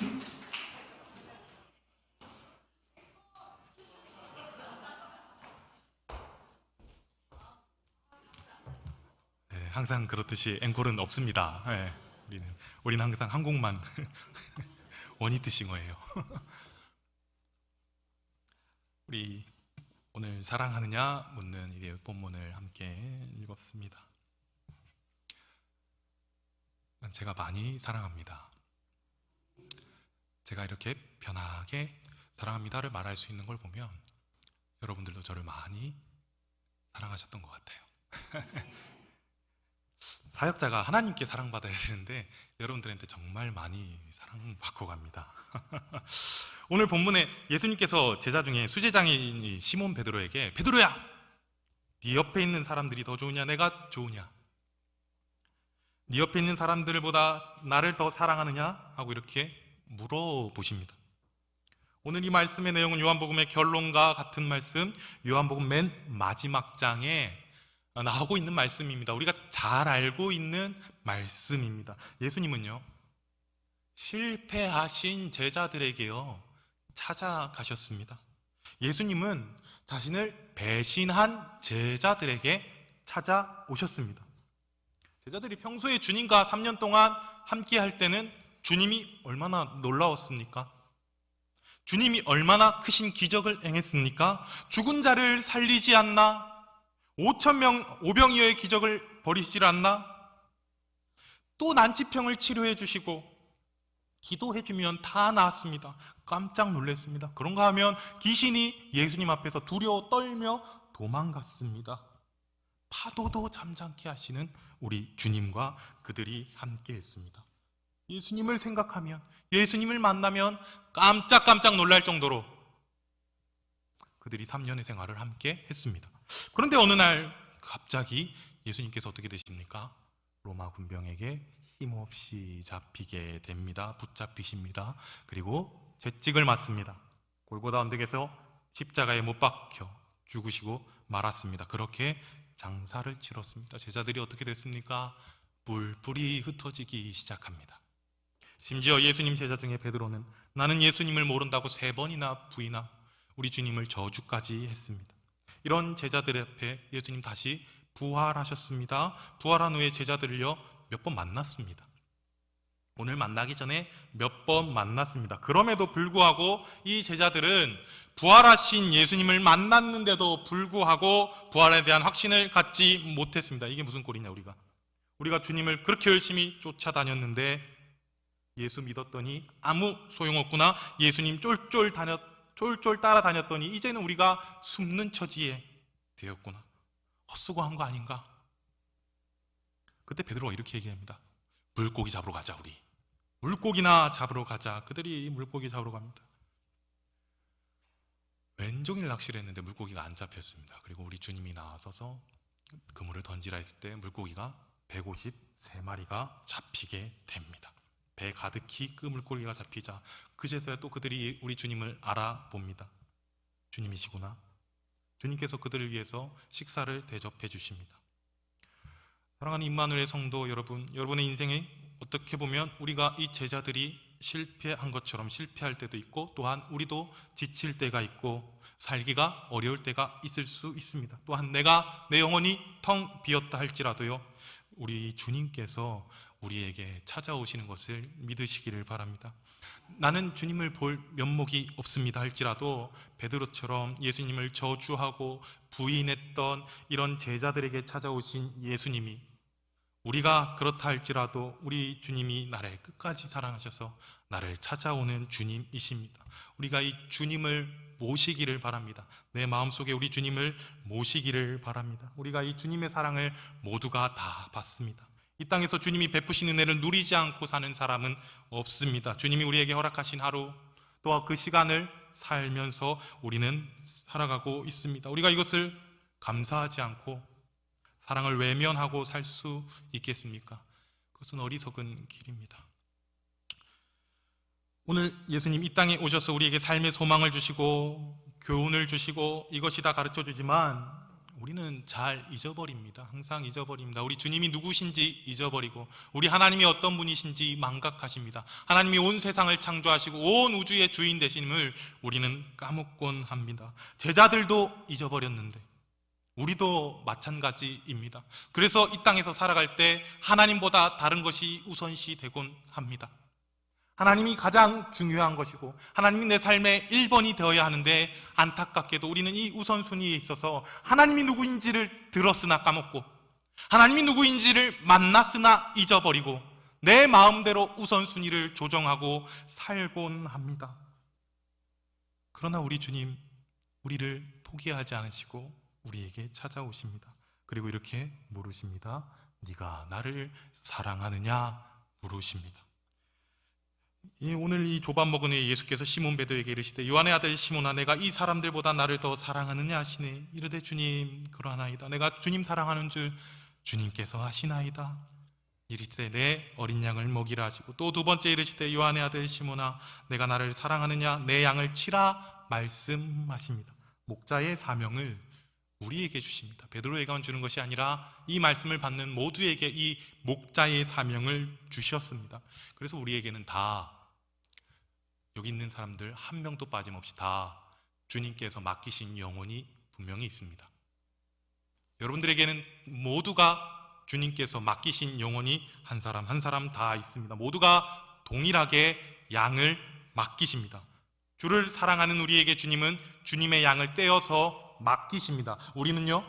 네, 항상 그렇듯이 앵콜은 없습니다. 네, 우리는 우리는 항상 한 곡만 원히트 싱어예요. 우리 오늘 사랑하느냐 묻는 이 본문을 함께 읽었습니다. 제가 많이 사랑합니다. 제가 이렇게 편하게 사랑합니다를 말할 수 있는 걸 보면 여러분들도 저를 많이 사랑하셨던 것 같아요. 사역자가 하나님께 사랑받아야 되는데 여러분들한테 정말 많이 사랑받고 갑니다. 오늘 본문에 예수님께서 제자 중에 수제장인 시몬 베드로에게 베드로야, 네 옆에 있는 사람들이 더 좋으냐, 내가 좋으냐? 네 옆에 있는 사람들보다 나를 더 사랑하느냐? 하고 이렇게 물어보십니다. 오늘 이 말씀의 내용은 요한복음의 결론과 같은 말씀, 요한복음 맨 마지막 장에 나오고 있는 말씀입니다. 우리가 잘 알고 있는 말씀입니다. 예수님은요, 실패하신 제자들에게요, 찾아가셨습니다. 예수님은 자신을 배신한 제자들에게 찾아오셨습니다. 제자들이 평소에 주님과 3년 동안 함께 할 때는 주님이 얼마나 놀라웠습니까? 주님이 얼마나 크신 기적을 행했습니까? 죽은 자를 살리지 않나? 5천 명 오병이어의 기적을 벌이시질 않나? 또 난치병을 치료해 주시고 기도해 주면 다 나았습니다. 깜짝 놀랐습니다. 그런가 하면 귀신이 예수님 앞에서 두려워 떨며 도망갔습니다. 파도도 잠잠케 하시는 우리 주님과 그들이 함께 했습니다. 예수님을 생각하면 예수님을 만나면 깜짝깜짝 놀랄 정도로 그들이 3년의 생활을 함께 했습니다. 그런데 어느 날 갑자기 예수님께서 어떻게 되십니까? 로마 군병에게 힘없이 잡히게 됩니다. 붙잡히십니다. 그리고 죄찍을 맞습니다. 골고다 언덕에서 십자가에 못 박혀 죽으시고 말았습니다. 그렇게 장사를 치렀습니다. 제자들이 어떻게 됐습니까? 뿔뿔이 흩어지기 시작합니다. 심지어 예수님 제자 중에 베드로는 나는 예수님을 모른다고 세 번이나 부인하 우리 주님을 저주까지 했습니다. 이런 제자들 앞에 예수님 다시 부활하셨습니다. 부활한 후에 제자들을요 몇 번 만났습니다. 오늘 만나기 전에 몇 번 만났습니다. 그럼에도 불구하고 이 제자들은 부활하신 예수님을 만났는데도 불구하고 부활에 대한 확신을 갖지 못했습니다. 이게 무슨 꼴이냐 우리가 우리가 주님을 그렇게 열심히 쫓아다녔는데 예수 믿었더니 아무 소용없구나. 예수님 쫄쫄 다녔 쫄쫄 따라다녔더니 이제는 우리가 숨는 처지에 되었구나. 헛수고 한 거 아닌가? 그때 베드로가 이렇게 얘기합니다. 물고기 잡으러 가자 우리. 물고기나 잡으러 가자. 그들이 물고기 잡으러 갑니다. 왼종일 낚시를 했는데 물고기가 안 잡혔습니다. 그리고 우리 주님이 나와서서 그물을 던지라 했을 때 물고기가 153마리가 잡히게 됩니다. 배 가득히 그 물고기가 잡히자 그제서야 또 그들이 우리 주님을 알아봅니다. 주님이시구나. 주님께서 그들을 위해서 식사를 대접해 주십니다. 사랑하는 임마누엘 성도 여러분, 여러분의 인생에 어떻게 보면 우리가 이 제자들이 실패한 것처럼 실패할 때도 있고 또한 우리도 지칠 때가 있고 살기가 어려울 때가 있을 수 있습니다. 또한 내가 내 영혼이 텅 비었다 할지라도요. 우리 주님께서 우리에게 찾아오시는 것을 믿으시기를 바랍니다. 나는 주님을 볼 면목이 없습니다 할지라도 베드로처럼 예수님을 저주하고 부인했던 이런 제자들에게 찾아오신 예수님이 우리가 그렇다 할지라도 우리 주님이 나를 끝까지 사랑하셔서 나를 찾아오는 주님이십니다. 우리가 이 주님을 모시기를 바랍니다. 내 마음속에 우리 주님을 모시기를 바랍니다. 우리가 이 주님의 사랑을 모두가 다 받습니다. 이 땅에서 주님이 베푸신 은혜를 누리지 않고 사는 사람은 없습니다. 주님이 우리에게 허락하신 하루 또한 그 시간을 살면서 우리는 살아가고 있습니다. 우리가 이것을 감사하지 않고 사랑을 외면하고 살 수 있겠습니까? 그것은 어리석은 길입니다. 오늘 예수님 이 땅에 오셔서 우리에게 삶의 소망을 주시고 교훈을 주시고 이것이 다 가르쳐 주지만 우리는 잘 잊어버립니다. 항상 잊어버립니다. 우리 주님이 누구신지 잊어버리고 우리 하나님이 어떤 분이신지 망각하십니다. 하나님이 온 세상을 창조하시고 온 우주의 주인 되심을 우리는 까먹곤 합니다. 제자들도 잊어버렸는데 우리도 마찬가지입니다. 그래서 이 땅에서 살아갈 때 하나님보다 다른 것이 우선시 되곤 합니다. 하나님이 가장 중요한 것이고 하나님이 내 삶의 1번이 되어야 하는데 안타깝게도 우리는 이 우선순위에 있어서 하나님이 누구인지를 들었으나 까먹고 하나님이 누구인지를 만났으나 잊어버리고 내 마음대로 우선순위를 조정하고 살곤 합니다. 그러나 우리 주님 우리를 포기하지 않으시고 우리에게 찾아오십니다. 그리고 이렇게 물으십니다. 네가 나를 사랑하느냐 물으십니다. 예, 오늘 이 조밥 먹은 후에 예수께서 시몬 베드로에게 이르시되 요한의 아들 시몬아 내가 이 사람들보다 나를 더 사랑하느냐 하시네 이르되 주님 그러하나이다. 내가 주님 사랑하는 줄 주님께서 하시나이다. 이르시되 내 어린 양을 먹이라 하시고 또 두 번째 이르시되 요한의 아들 시몬아 내가 나를 사랑하느냐? 내 양을 치라 말씀하십니다. 목자의 사명을 우리에게 주십니다 베드로에게만 주는 것이 아니라 이 말씀을 받는 모두에게 이 목자의 사명을 주셨습니다 그래서 우리에게는 다 여기 있는 사람들 한 명도 빠짐없이 다 주님께서 맡기신 영혼이 분명히 있습니다. 여러분들에게는 모두가 주님께서 맡기신 영혼이 한 사람 한 사람 다 있습니다. 모두가 동일하게 양을 맡기십니다. 주를 사랑하는 우리에게 주님은 주님의 양을 떼어서 맡기십니다. 우리는요,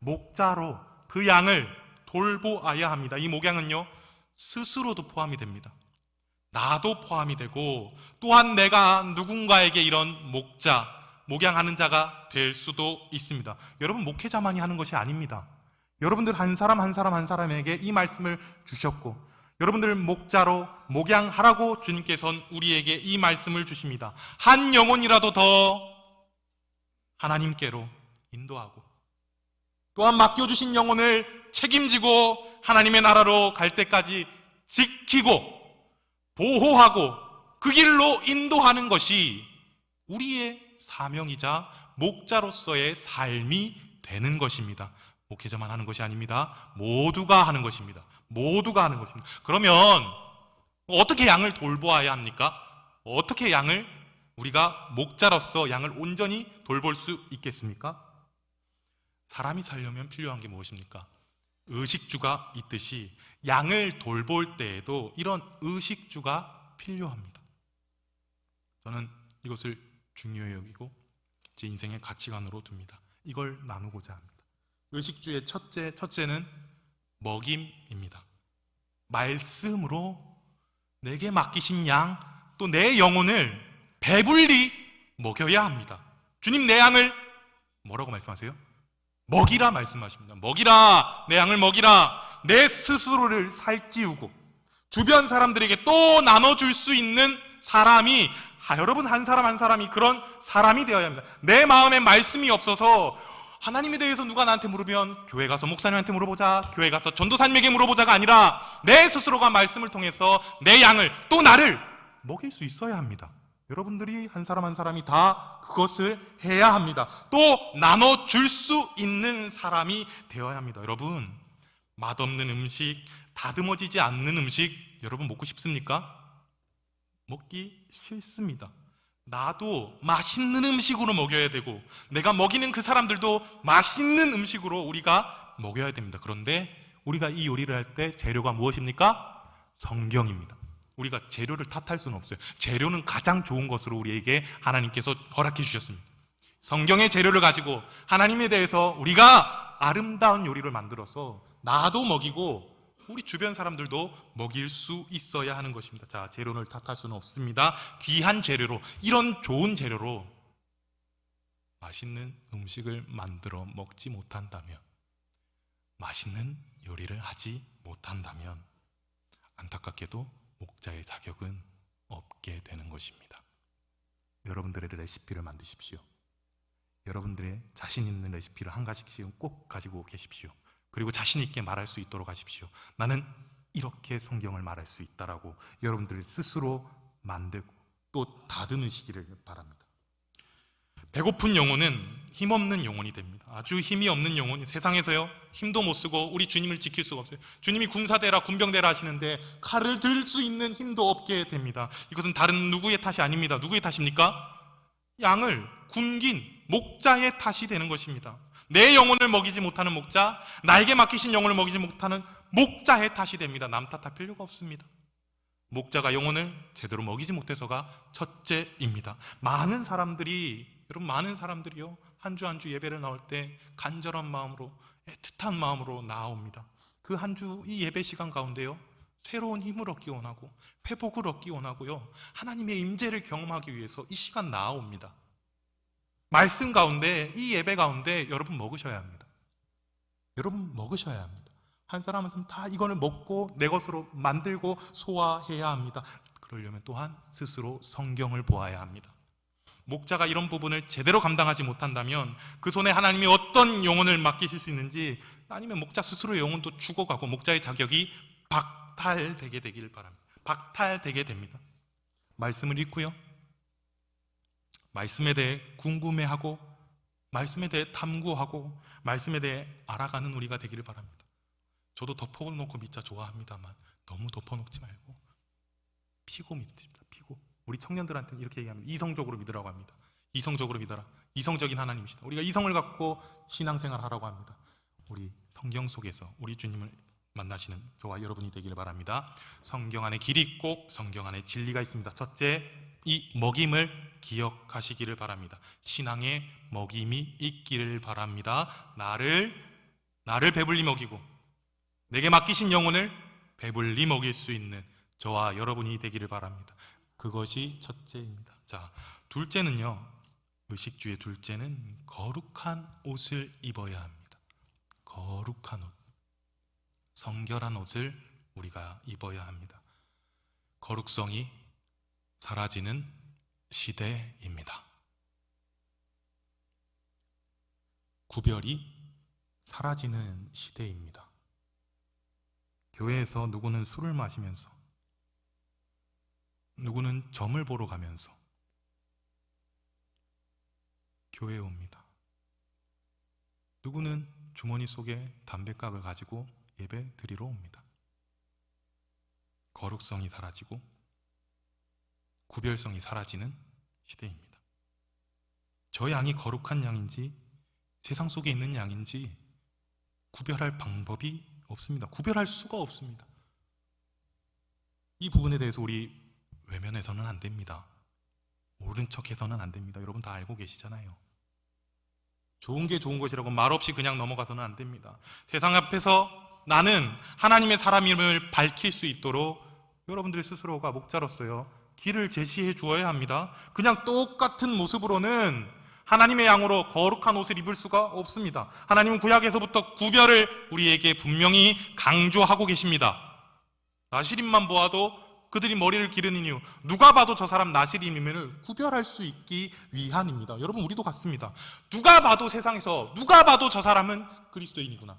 목자로 그 양을 돌보아야 합니다. 이 목양은요, 스스로도 포함이 됩니다. 나도 포함이 되고 또한 내가 누군가에게 이런 목자, 목양하는 자가 될 수도 있습니다. 여러분 목회자만이 하는 것이 아닙니다. 여러분들 한 사람 한 사람 한 사람에게 이 말씀을 주셨고 여러분들 목자로 목양하라고 주님께서는 우리에게 이 말씀을 주십니다. 한 영혼이라도 더 하나님께로 인도하고 또한 맡겨주신 영혼을 책임지고 하나님의 나라로 갈 때까지 지키고 보호하고 그 길로 인도하는 것이 우리의 사명이자 목자로서의 삶이 되는 것입니다. 목회자만 하는 것이 아닙니다. 모두가 하는 것입니다. 모두가 하는 것입니다. 그러면 어떻게 양을 돌보아야 합니까? 어떻게 양을 우리가 목자로서 양을 온전히 돌볼 수 있겠습니까? 사람이 살려면 필요한 게 무엇입니까? 의식주가 있듯이 양을 돌볼 때에도 이런 의식주가 필요합니다. 저는 이것을 중요히 여기고 제 인생의 가치관으로 둡니다. 이걸 나누고자 합니다. 의식주의 첫째, 첫째는 먹임입니다. 말씀으로 내게 맡기신 양, 또 내 영혼을 배불리 먹여야 합니다. 주님 내 양을 뭐라고 말씀하세요? 먹이라 말씀하십니다. 먹이라, 내 양을 먹이라. 내 스스로를 살찌우고 주변 사람들에게 또 나눠줄 수 있는 사람이 아, 여러분 한 사람 한 사람이 그런 사람이 되어야 합니다. 내 마음에 말씀이 없어서 하나님에 대해서 누가 나한테 물으면 교회 가서 목사님한테 물어보자, 교회 가서 전도사님에게 물어보자가 아니라 내 스스로가 말씀을 통해서 내 양을 또 나를 먹일 수 있어야 합니다. 여러분들이 한 사람 한 사람이 다 그것을 해야 합니다. 또 나눠줄 수 있는 사람이 되어야 합니다. 여러분, 맛없는 음식, 다듬어지지 않는 음식, 여러분 먹고 싶습니까? 먹기 싫습니다. 나도 맛있는 음식으로 먹여야 되고, 내가 먹이는 그 사람들도 맛있는 음식으로 우리가 먹여야 됩니다. 그런데 우리가 이 요리를 할 때 재료가 무엇입니까? 성경입니다. 우리가 재료를 탓할 수는 없어요. 재료는 가장 좋은 것으로 우리에게 하나님께서 허락해 주셨습니다. 성경의 재료를 가지고 하나님에 대해서 우리가 아름다운 요리를 만들어서 나도 먹이고 우리 주변 사람들도 먹일 수 있어야 하는 것입니다. 자, 재료를 탓할 수는 없습니다. 귀한 재료로, 이런 좋은 재료로 맛있는 음식을 만들어 먹지 못한다면, 맛있는 요리를 하지 못한다면, 안타깝게도 목자의 자격은 없게 되는 것입니다. 여러분들의 레시피를 만드십시오. 여러분들의 자신 있는 레시피를 한 가지씩은 꼭 가지고 계십시오. 그리고 자신 있게 말할 수 있도록 하십시오. 나는 이렇게 성경을 말할 수 있다라고 여러분들 스스로 만들고 또 다듬으시기를 바랍니다. 배고픈 영혼은 힘없는 영혼이 됩니다. 아주 힘이 없는 영혼이 세상에서요 힘도 못 쓰고 우리 주님을 지킬 수가 없어요. 주님이 군사대라 군병대라 하시는데 칼을 들 수 있는 힘도 없게 됩니다. 이것은 다른 누구의 탓이 아닙니다. 누구의 탓입니까? 양을 굶긴 목자의 탓이 되는 것입니다. 내 영혼을 먹이지 못하는 목자, 나에게 맡기신 영혼을 먹이지 못하는 목자의 탓이 됩니다. 남 탓할 필요가 없습니다. 목자가 영혼을 제대로 먹이지 못해서가 첫째입니다. 많은 사람들이 여러분 많은 사람들이요 한 주 한 주 예배를 나올 때 간절한 마음으로 애틋한 마음으로 나옵니다. 그 한 주 이 예배 시간 가운데요 새로운 힘을 얻기 원하고 회복을 얻기 원하고요 하나님의 임재를 경험하기 위해서 이 시간 나옵니다. 말씀 가운데 이 예배 가운데 여러분 먹으셔야 합니다. 여러분 먹으셔야 합니다. 한 사람은 다 이거를 먹고 내 것으로 만들고 소화해야 합니다. 그러려면 또한 스스로 성경을 보아야 합니다. 목자가 이런 부분을 제대로 감당하지 못한다면 그 손에 하나님이 어떤 영혼을 맡기실 수 있는지 아니면 목자 스스로의 영혼도 죽어가고 목자의 자격이 박탈되게 되기를 바랍니다. 박탈되게 됩니다. 말씀을 읽고요. 말씀에 대해 궁금해하고 말씀에 대해 탐구하고 말씀에 대해 알아가는 우리가 되기를 바랍니다. 저도 덮어놓고 믿자 좋아합니다만 너무 덮어놓지 말고 피고. 피고 우리 청년들한테는 이렇게 얘기합니다. 이성적으로 믿으라고 합니다. 이성적으로 믿어라. 이성적인 하나님이시다. 우리가 이성을 갖고 신앙생활 하라고 합니다. 우리 성경 속에서 우리 주님을 만나시는 저와 여러분이 되기를 바랍니다. 성경 안에 길이 있고 성경 안에 진리가 있습니다. 첫째, 이 먹임을 기억하시기를 바랍니다. 신앙의 먹임이 있기를 바랍니다. 나를 나를 배불리 먹이고 내게 맡기신 영혼을 배불리 먹일 수 있는 저와 여러분이 되기를 바랍니다. 그것이 첫째입니다. 자, 둘째는요. 의식주의 둘째는 거룩한 옷을 입어야 합니다. 거룩한 옷. 성결한 옷을 우리가 입어야 합니다. 거룩성이 사라지는 시대입니다. 구별이 사라지는 시대입니다. 교회에서 누구는 술을 마시면서, 누구는 점을 보러 가면서 교회에 옵니다. 누구는 주머니 속에 담배값을 가지고 예배 드리러 옵니다. 거룩성이 사라지고 구별성이 사라지는 시대입니다. 저 양이 거룩한 양인지 세상 속에 있는 양인지 구별할 방법이 없습니다. 구별할 수가 없습니다. 이 부분에 대해서 우리 외면해서는 안 됩니다. 모른 척 해서는 안 됩니다. 여러분 다 알고 계시잖아요. 좋은 게 좋은 것이라고 말없이 그냥 넘어가서는 안 됩니다. 세상 앞에서 나는 하나님의 사람임을 밝힐 수 있도록 여러분들 스스로가 목자로서요. 길을 제시해 주어야 합니다. 그냥 똑같은 모습으로는 하나님의 양으로 거룩한 옷을 입을 수가 없습니다. 하나님은 구약에서부터 구별을 우리에게 분명히 강조하고 계십니다. 나시림만 보아도 그들이 머리를 기르는 이유 누가 봐도 저 사람 나시림임을 구별할 수 있기 위함입니다. 여러분 우리도 같습니다. 누가 봐도 세상에서 누가 봐도 저 사람은 그리스도인이구나.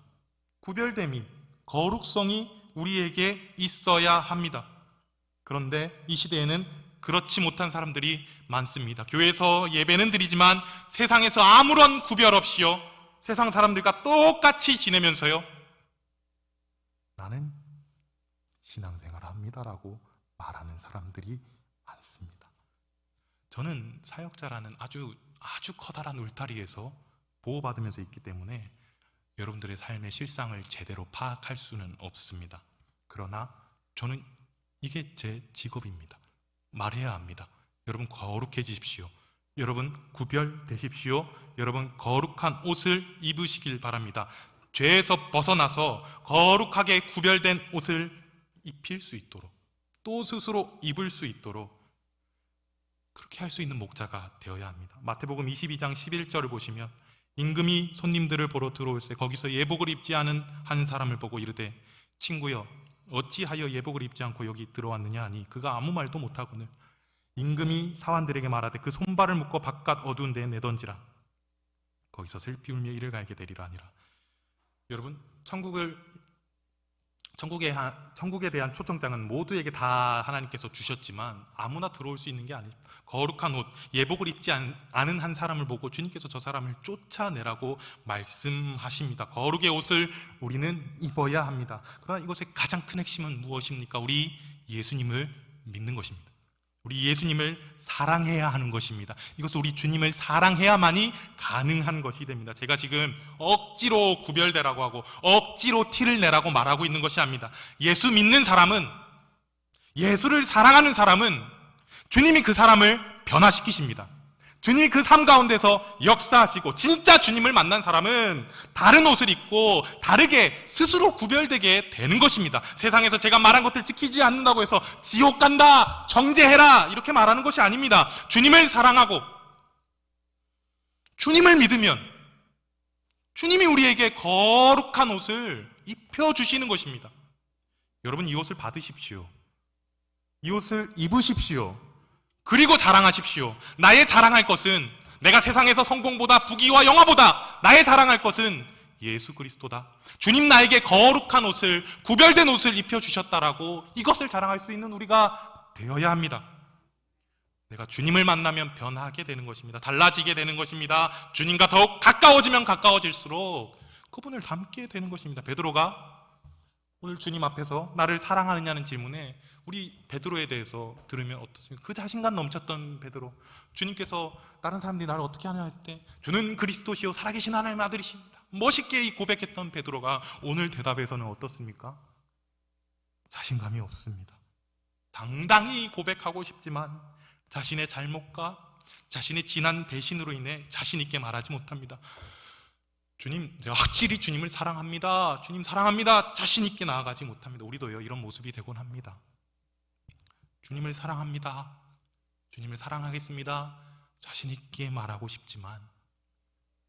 구별됨이 거룩성이 우리에게 있어야 합니다. 그런데 이 시대에는 그렇지 못한 사람들이 많습니다. 교회에서 예배는 드리지만 세상에서 아무런 구별 없이요. 세상 사람들과 똑같이 지내면서요. 나는 신앙생활 합니다라고 말하는 사람들이 많습니다. 저는 사역자라는 아주 아주 커다란 울타리에서 보호받으면서 있기 때문에 여러분들의 삶의 실상을 제대로 파악할 수는 없습니다. 그러나 저는 이게 제 직업입니다. 말해야 합니다. 여러분 거룩해지십시오. 여러분 구별되십시오. 여러분 거룩한 옷을 입으시길 바랍니다. 죄에서 벗어나서 거룩하게 구별된 옷을 입힐 수 있도록 또 스스로 입을 수 있도록 그렇게 할 수 있는 목자가 되어야 합니다. 마태복음 22장 11절을 보시면 임금이 손님들을 보러 들어올 때 거기서 예복을 입지 않은 한 사람을 보고 이르되 친구여 어찌하여 예복을 입지 않고 여기 들어왔느냐 하니 그가 아무 말도 못하거늘 임금이 사환들에게 말하되 그 손발을 묶어 바깥 어두운 데에 내던지라 거기서 슬피 울며 이를 갈게 되리라 하니라 여러분 천국을 천국에, 하- 천국에 대한 초청장은 모두에게 다 하나님께서 주셨지만 아무나 들어올 수 있는 게 아니죠. 거룩한 옷, 예복을 입지 않- 않은 한 사람을 보고 주님께서 저 사람을 쫓아내라고 말씀하십니다. 거룩의 옷을 우리는 입어야 합니다. 그러나 이것의 가장 큰 핵심은 무엇입니까? 우리 예수님을 믿는 것입니다. 우리 예수님을 사랑해야 하는 것입니다. 이것은 우리 주님을 사랑해야만이 가능한 것이 됩니다. 제가 지금 억지로 구별되라고 하고 억지로 티를 내라고 말하고 있는 것이 아닙니다. 예수 믿는 사람은 예수를 사랑하는 사람은 주님이 그 사람을 변화시키십니다. 주님이 그 삶 가운데서 역사하시고 진짜 주님을 만난 사람은 다른 옷을 입고 다르게 스스로 구별되게 되는 것입니다. 세상에서 제가 말한 것들 지키지 않는다고 해서 지옥 간다, 정죄해라 이렇게 말하는 것이 아닙니다. 주님을 사랑하고 주님을 믿으면 주님이 우리에게 거룩한 옷을 입혀 주시는 것입니다. 여러분 이 옷을 받으십시오. 이 옷을 입으십시오. 그리고 자랑하십시오. 나의 자랑할 것은 내가 세상에서 성공보다 부귀와 영화보다 나의 자랑할 것은 예수 그리스도다. 주님 나에게 거룩한 옷을 구별된 옷을 입혀 주셨다라고 이것을 자랑할 수 있는 우리가 되어야 합니다. 내가 주님을 만나면 변하게 되는 것입니다. 달라지게 되는 것입니다. 주님과 더욱 가까워지면 가까워질수록 그분을 닮게 되는 것입니다. 베드로가 오늘 주님 앞에서 나를 사랑하느냐는 질문에 우리 베드로에 대해서 들으면 어떻습니까? 그 자신감 넘쳤던 베드로. 주님께서 다른 사람들이 나를 어떻게 하냐 할 때 주는 그리스도시요 살아계신 하나님의 아들이십니다. 멋있게 이 고백했던 베드로가 오늘 대답에서는 어떻습니까? 자신감이 없습니다. 당당히 고백하고 싶지만 자신의 잘못과 자신의 지난 배신으로 인해 자신 있게 말하지 못합니다. 주님, 제가 확실히 주님을 사랑합니다. 주님 사랑합니다. 자신 있게 나아가지 못합니다. 우리도요 이런 모습이 되곤 합니다. 주님을 사랑합니다. 주님을 사랑하겠습니다. 자신 있게 말하고 싶지만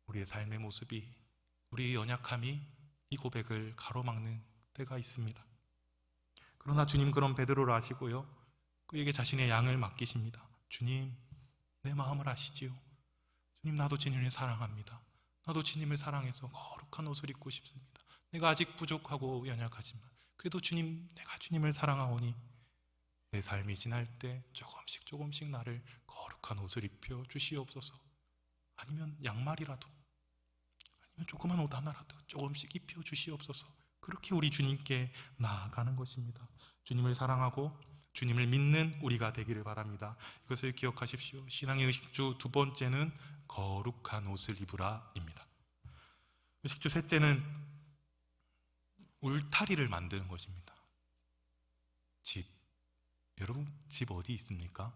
우리의 삶의 모습이 우리의 연약함이 이 고백을 가로막는 때가 있습니다. 그러나 주님 그런 베드로를 아시고요. 그에게 자신의 양을 맡기십니다. 주님, 내 마음을 아시지요. 주님 나도 주님을 사랑합니다. 나도 주님을 사랑해서 거룩한 옷을 입고 싶습니다. 내가 아직 부족하고 연약하지만 그래도 주님, 내가 주님을 사랑하오니 내 삶이 지날 때 조금씩 조금씩 나를 거룩한 옷을 입혀 주시옵소서. 아니면 양말이라도 아니면 조그만 옷 하나라도 조금씩 입혀 주시옵소서. 그렇게 우리 주님께 나아가는 것입니다. 주님을 사랑하고 주님을 믿는 우리가 되기를 바랍니다. 이것을 기억하십시오. 신앙의 의식주 두 번째는 거룩한 옷을 입으라입니다. 의식주 셋째는 울타리를 만드는 것입니다. 집. 여러분 집 어디 있습니까?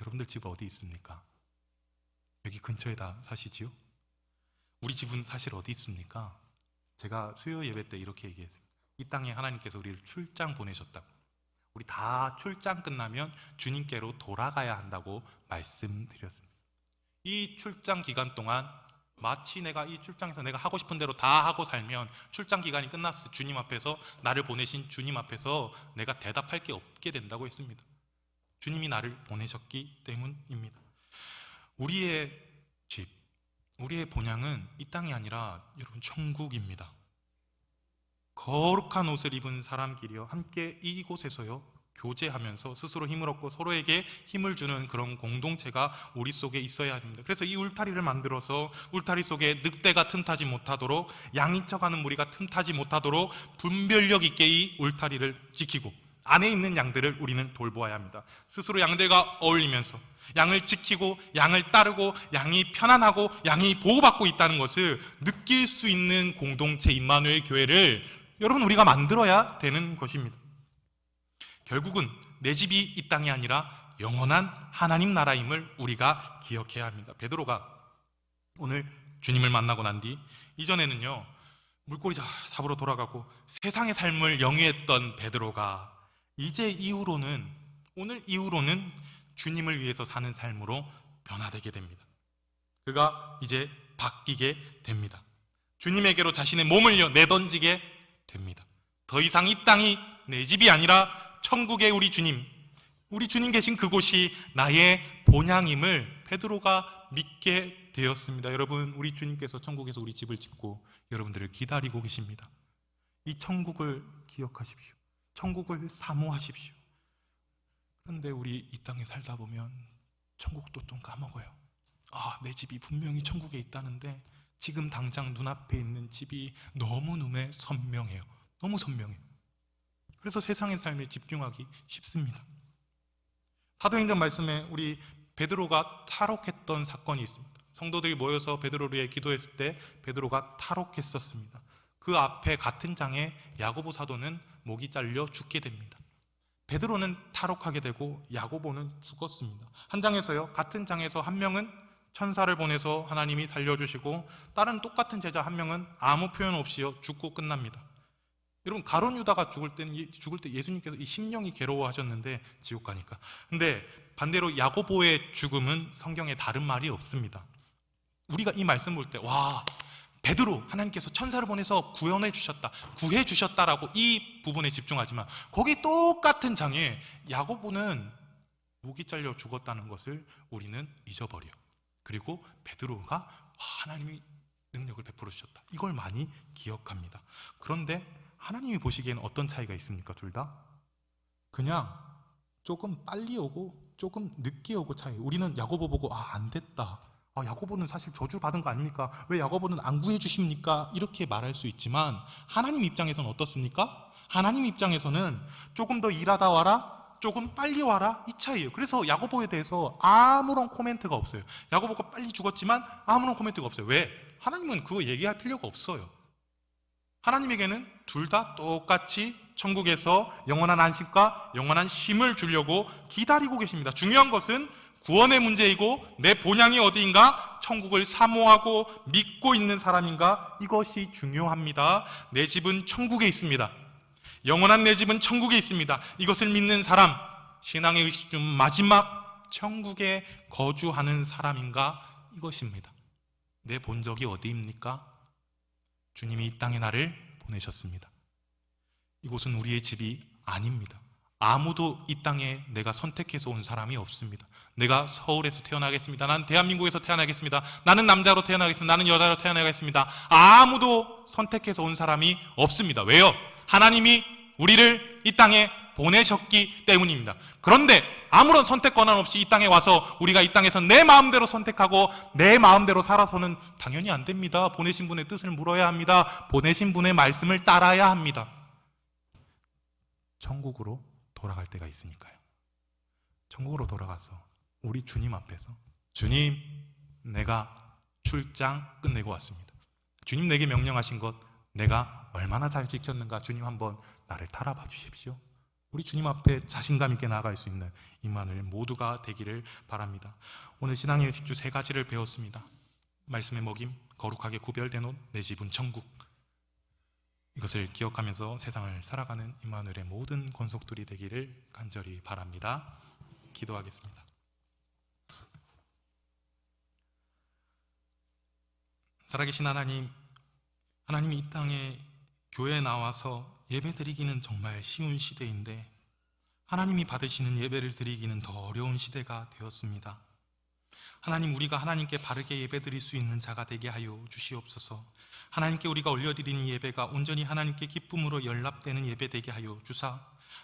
여러분들 집 어디 있습니까? 여기 근처에 다 사시지요? 우리 집은 사실 어디 있습니까? 제가 수요 예배 때 이렇게 얘기했어요. 이 땅에 하나님께서 우리를 출장 보내셨다고. 우리 다 출장 끝나면 주님께로 돌아가야 한다고 말씀드렸습니다. 이 출장 기간 동안 마치 내가 이 출장에서 내가 하고 싶은 대로 다 하고 살면 출장 기간이 끝났을 때 주님 앞에서 나를 보내신 주님 앞에서 내가 대답할 게 없게 된다고 했습니다. 주님이 나를 보내셨기 때문입니다. 우리의 집, 우리의 본향은 이 땅이 아니라 여러분 천국입니다. 거룩한 옷을 입은 사람끼리요 함께 이곳에서요 교제하면서 스스로 힘을 얻고 서로에게 힘을 주는 그런 공동체가 우리 속에 있어야 합니다. 그래서 이 울타리를 만들어서 울타리 속에 늑대가 틈타지 못하도록 척하는 무리가 틈타지 못하도록 분별력 있게 이 울타리를 지키고 안에 있는 양들을 우리는 돌보아야 합니다. 스스로 양들과 어울리면서 양을 지키고 양을 따르고 양이 편안하고 양이 보호받고 있다는 것을 느낄 수 있는 공동체 임마누엘 교회를 여러분 우리가 만들어야 되는 것입니다. 결국은 내 집이 이 땅이 아니라 영원한 하나님 나라임을 우리가 기억해야 합니다. 베드로가 오늘 주님을 만나고 난 뒤 이전에는요 물고기 잡으러 돌아가고 세상의 삶을 영위했던 베드로가 이제 이후로는 오늘 이후로는 주님을 위해서 사는 삶으로 변화되게 됩니다. 그가 이제 바뀌게 됩니다. 주님에게로 자신의 몸을 내던지게 됩니다. 더 이상 이 땅이 내 집이 아니라 천국의 우리 주님, 우리 주님 계신 그곳이 나의 본향임을 베드로가 믿게 되었습니다. 여러분, 우리 주님께서 천국에서 우리 집을 짓고 여러분들을 기다리고 계십니다. 이 천국을 기억하십시오. 천국을 사모하십시오. 그런데 우리 이 땅에 살다 보면 천국도 좀 까먹어요. 아, 내 집이 분명히 천국에 있다는데 지금 당장 눈앞에 있는 집이 너무 눈에 선명해요. 너무 선명해요. 그래서 세상의 삶에 집중하기 쉽습니다. 사도행전 말씀에 우리 베드로가 탈옥했던 사건이 있습니다. 성도들이 모여서 베드로를 위해 기도했을 때 베드로가 탈옥했었습니다. 그 앞에 같은 장에 야고보 사도는 목이 잘려 죽게 됩니다. 베드로는 탈옥하게 되고 야고보는 죽었습니다. 한 장에서요. 같은 장에서 한 명은 천사를 보내서 하나님이 살려주시고 다른 똑같은 제자 한 명은 아무 표현 없이요 죽고 끝납니다. 여러분 가론 유다가 죽을 때 죽을 때 예수님께서 이 심령이 괴로워하셨는데 지옥 가니까. 근데 반대로 야고보의 죽음은 성경에 다른 말이 없습니다. 우리가 이 말씀 볼 때 와 베드로 하나님께서 천사를 보내서 구원해 주셨다, 구해 주셨다라고 이 부분에 집중하지만 거기 똑같은 장에 야고보는 목이 잘려 죽었다는 것을 우리는 잊어버려. 그리고 베드로가 아, 하나님이 능력을 베풀어 주셨다. 이걸 많이 기억합니다. 그런데 하나님이 보시기에는 어떤 차이가 있습니까? 둘 다? 그냥 조금 빨리 오고 조금 늦게 오고 차이. 우리는 야고보 보고 아, 안 됐다. 아, 야고보는 사실 저주 받은 거 아닙니까? 왜 야고보는 안 구해 주십니까? 이렇게 말할 수 있지만 하나님 입장에서는 어떻습니까? 하나님 입장에서는 조금 더 일하다 와라. 조금 빨리 와라 이 차이예요. 그래서 야고보에 대해서 아무런 코멘트가 없어요. 야고보가 빨리 죽었지만 아무런 코멘트가 없어요. 왜? 하나님은 그거 얘기할 필요가 없어요. 하나님에게는 둘 다 똑같이 천국에서 영원한 안식과 영원한 힘을 주려고 기다리고 계십니다. 중요한 것은 구원의 문제이고 내 본향이 어디인가 천국을 사모하고 믿고 있는 사람인가 이것이 중요합니다. 내 집은 천국에 있습니다. 영원한 내 집은 천국에 있습니다. 이것을 믿는 사람, 신앙의 의식 중 마지막 천국에 거주하는 사람인가 이것입니다. 내 본적이 어디입니까? 주님이 이 땅에 나를 보내셨습니다. 이곳은 우리의 집이 아닙니다. 아무도 이 땅에 내가 선택해서 온 사람이 없습니다. 내가 서울에서 태어나겠습니다. 나는 대한민국에서 태어나겠습니다. 나는 남자로 태어나겠습니다. 나는 여자로 태어나겠습니다. 아무도 선택해서 온 사람이 없습니다. 왜요? 하나님이 우리를 이 땅에 보내셨기 때문입니다. 그런데 아무런 선택 권한 없이 이 땅에 와서 우리가 이 땅에서 내 마음대로 선택하고 내 마음대로 살아서는 당연히 안 됩니다. 보내신 분의 뜻을 물어야 합니다. 보내신 분의 말씀을 따라야 합니다. 천국으로 돌아갈 때가 있으니까요. 천국으로 돌아가서 우리 주님 앞에서 주님, 내가 출장 끝내고 왔습니다. 주님 내게 명령하신 것 내가 얼마나 잘 지켰는가 주님 한번 나를 따라봐 주십시오. 우리 주님 앞에 자신감 있게 나아갈 수 있는 이만을 모두가 되기를 바랍니다. 오늘 신앙의 의식주 세 가지를 배웠습니다. 말씀의 먹임, 거룩하게 구별된 옷, 내 집은 천국. 이것을 기억하면서 세상을 살아가는 이만을의 모든 권속들이 되기를 간절히 바랍니다. 기도하겠습니다. 살아계신 하나님, 하나님이 이 땅에 교회에 나와서 예배 드리기는 정말 쉬운 시대인데 하나님이 받으시는 예배를 드리기는 더 어려운 시대가 되었습니다. 하나님 우리가 하나님께 바르게 예배 드릴 수 있는 자가 되게 하여 주시옵소서. 하나님께 우리가 올려드리는 예배가 온전히 하나님께 기쁨으로 연락되는 예배 되게 하여 주사.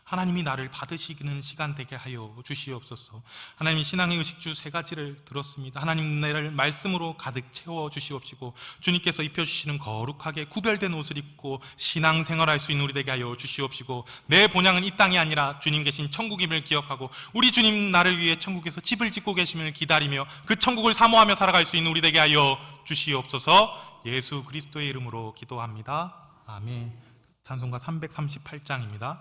하나님이 나를 받으시기는 시간 되게 하여 주시옵소서. 하나님 신앙의 의식주 세 가지를 들었습니다. 하나님 나를 말씀으로 가득 채워 주시옵시고 주님께서 입혀 주시는 거룩하게 구별된 옷을 입고 신앙 생활할 수 있는 우리 되게 하여 주시옵시고 내 본향은 이 땅이 아니라 주님 계신 천국임을 기억하고 우리 주님 나를 위해 천국에서 집을 짓고 계심을 기다리며 그 천국을 사모하며 살아갈 수 있는 우리 되게 하여 주시옵소서. 예수 그리스도의 이름으로 기도합니다. 아멘. 찬송가 338장입니다.